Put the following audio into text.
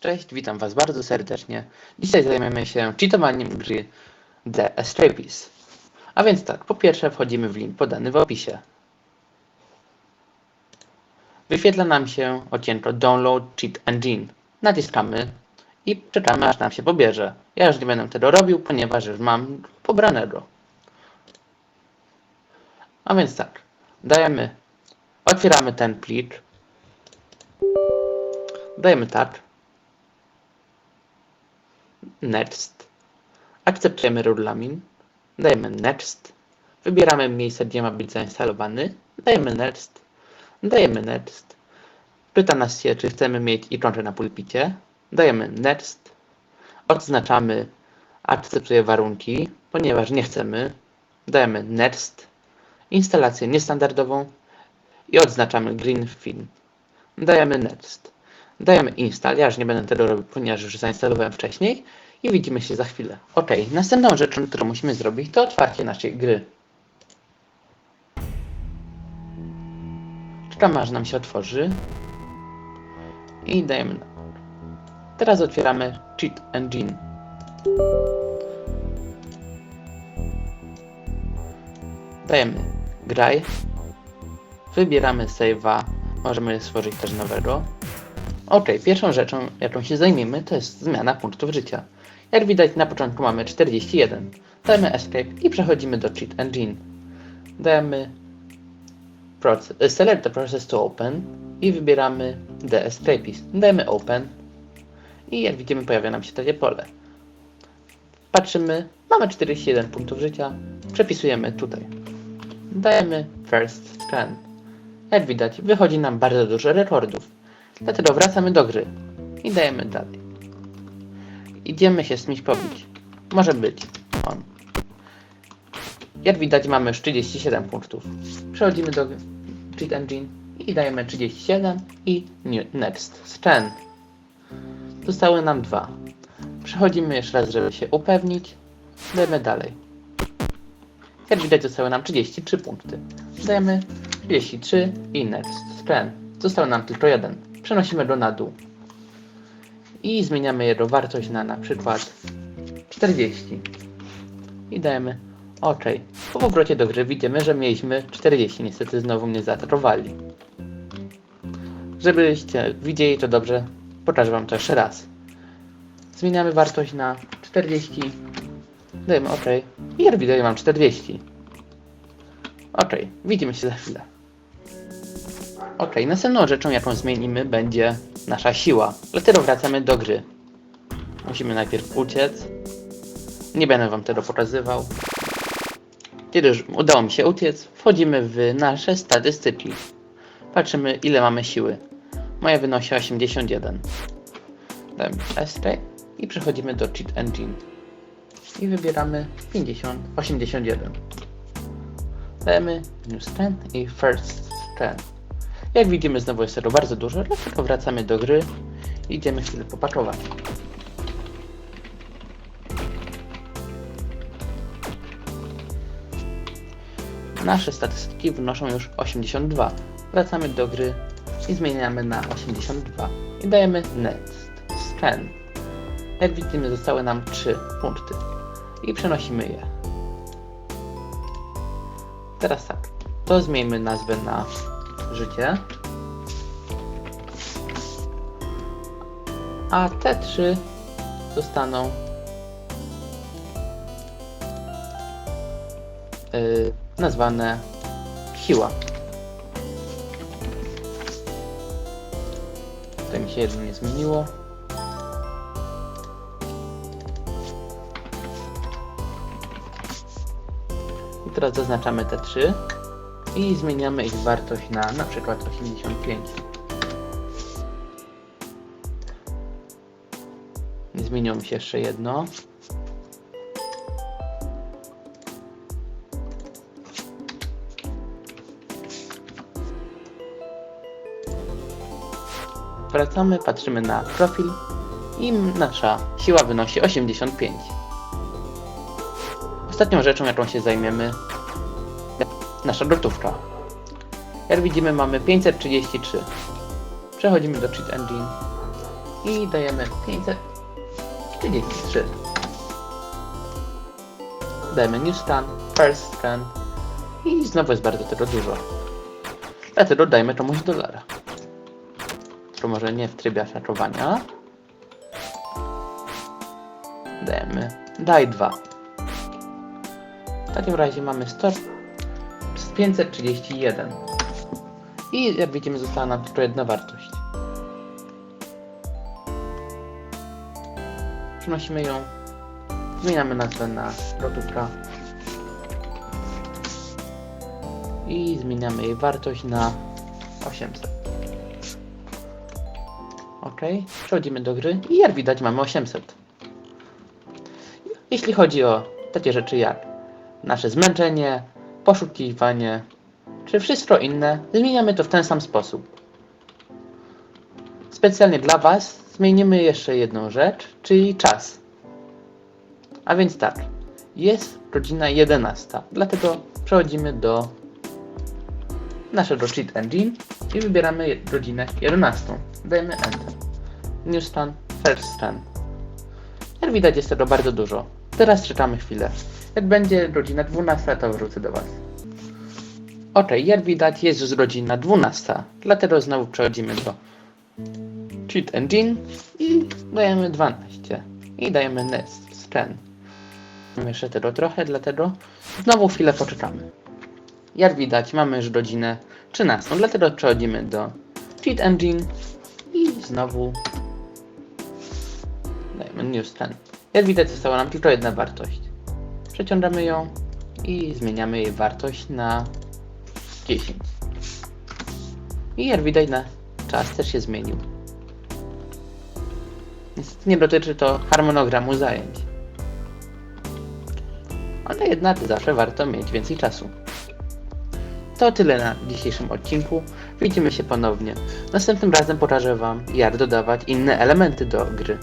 Cześć, witam Was bardzo serdecznie. Dzisiaj zajmiemy się cheatowaniem gry The Escapist. A więc tak, po pierwsze wchodzimy w link podany w opisie. Wyświetla nam się okienko Download Cheat Engine. Naciskamy i czekamy aż nam się pobierze. Ja już nie będę tego robił, ponieważ już mam pobranego. A więc tak, dajemy, otwieramy ten plik, dajemy tak, Next. Akceptujemy regulamin. Dajemy Next. Wybieramy miejsce, gdzie ma być zainstalowany. Dajemy Next. Dajemy Next. Pyta nas się, czy chcemy mieć ikonkę na pulpicie. Dajemy Next. Odznaczamy Akceptuję warunki, ponieważ nie chcemy. Dajemy Next. Instalację niestandardową i odznaczamy Green Film. Dajemy Next. Dajemy install. Ja już nie będę tego robił, ponieważ już zainstalowałem wcześniej. I widzimy się za chwilę. Ok, następną rzeczą, którą musimy zrobić, to otwarcie naszej gry. Czekamy aż nam się otworzy. I dajemy. Teraz otwieramy Cheat Engine. Dajemy graj. Wybieramy save'a. Możemy stworzyć też nowego. Ok, pierwszą rzeczą, jaką się zajmiemy, to jest zmiana punktów życia. Jak widać na początku mamy 41. Dajemy Escape i przechodzimy do Cheat Engine. Dajemy proce- Select the process to open i wybieramy The Escapist. Dajemy Open i jak widzimy pojawia nam się takie pole. Patrzymy, mamy 41 punktów życia, przepisujemy tutaj. Dajemy First Scan. Jak widać wychodzi nam bardzo dużo rekordów. Dlatego wracamy do gry i dajemy dalej. Idziemy się z kimś pobić. Może być on. Jak widać mamy już 37 punktów. Przechodzimy do Cheat Engine i dajemy 37 i new- Next Scan. Zostały nam dwa. Przechodzimy jeszcze raz, żeby się upewnić. Dajemy dalej. Jak widać zostały nam 33 punkty. Dajemy 33 i Next Scan. Został nam tylko jeden. Przenosimy go na dół i zmieniamy jego wartość na na przykład 40 i dajemy OK. Po powrocie do gry widzimy, że mieliśmy 40. Niestety znowu mnie zaatakowali. Żebyście widzieli to dobrze, pokażę Wam to jeszcze raz. Zmieniamy wartość na 40. Dajemy OK. I jak widać mam 40. OK. Widzimy się za chwilę. Ok, następną rzeczą, jaką zmienimy, będzie nasza siła. Dlatego wracamy do gry. Musimy najpierw uciec. Nie będę wam tego pokazywał. Kiedy już udało mi się uciec, wchodzimy w nasze statystyki. Patrzymy, ile mamy siły. Moja wynosi 81. Dajemy escape i przechodzimy do Cheat Engine. I wybieramy 50, 81. Dajemy New Strength i First Strength. Jak widzimy znowu jest tego bardzo dużo, dlatego wracamy do gry i idziemy chwilę popakować. Nasze statystyki wynoszą już 82. Wracamy do gry i zmieniamy na 82 i dajemy Next Scan. Jak widzimy zostały nam 3 punkty i przenosimy je. Teraz tak, to zmieńmy nazwę na życie. A te trzy zostaną yy, nazwane siła. Tutaj mi się jedno nie zmieniło. I teraz zaznaczamy te trzy i zmieniamy ich wartość na na przykład 85. Zmieniło mi się jeszcze jedno. Wracamy, patrzymy na profil i nasza siła wynosi 85. Ostatnią rzeczą, jaką się zajmiemy, nasza gotówka. Jak widzimy mamy 533. Przechodzimy do Cheat Engine i dajemy 533. Dajemy new scan, first scan i znowu jest bardzo tego dużo. Dlatego dajmy komuś dolara. To może nie w trybie szaczowania. Dajemy daj 2. W takim razie mamy 100, 531. I jak widzimy została nam tylko jedna wartość. Przenosimy ją. Zmieniamy nazwę na produkta. I zmieniamy jej wartość na 800. Ok, przechodzimy do gry i jak widać mamy 800. Jeśli chodzi o takie rzeczy jak nasze zmęczenie, poszukiwanie, czy wszystko inne, zmieniamy to w ten sam sposób. Specjalnie dla Was zmienimy jeszcze jedną rzecz, czyli czas. A więc tak, jest godzina 11, dlatego przechodzimy do naszego cheat engine i wybieramy godzinę 11. Dajemy Enter. New scan, first scan. Jak widać jest tego bardzo dużo. Teraz czekamy chwilę. Jak będzie godzina 12, to wrócę do Was. Ok, jak widać jest już godzina 12, dlatego znowu przechodzimy do Cheat Engine i dajemy 12 i dajemy Next Scan. Mamy jeszcze tego trochę, dlatego znowu chwilę poczekamy. Jak widać mamy już godzinę 13, dlatego przechodzimy do Cheat Engine i znowu dajemy New Scan. Jak widać została nam tylko jedna wartość. Przeciągamy ją i zmieniamy jej wartość na 10. I jak widać na czas też się zmienił. Niestety nie dotyczy to harmonogramu zajęć. Ale jednak zawsze warto mieć więcej czasu. To tyle na dzisiejszym odcinku. Widzimy się ponownie. Następnym razem pokażę Wam, jak dodawać inne elementy do gry.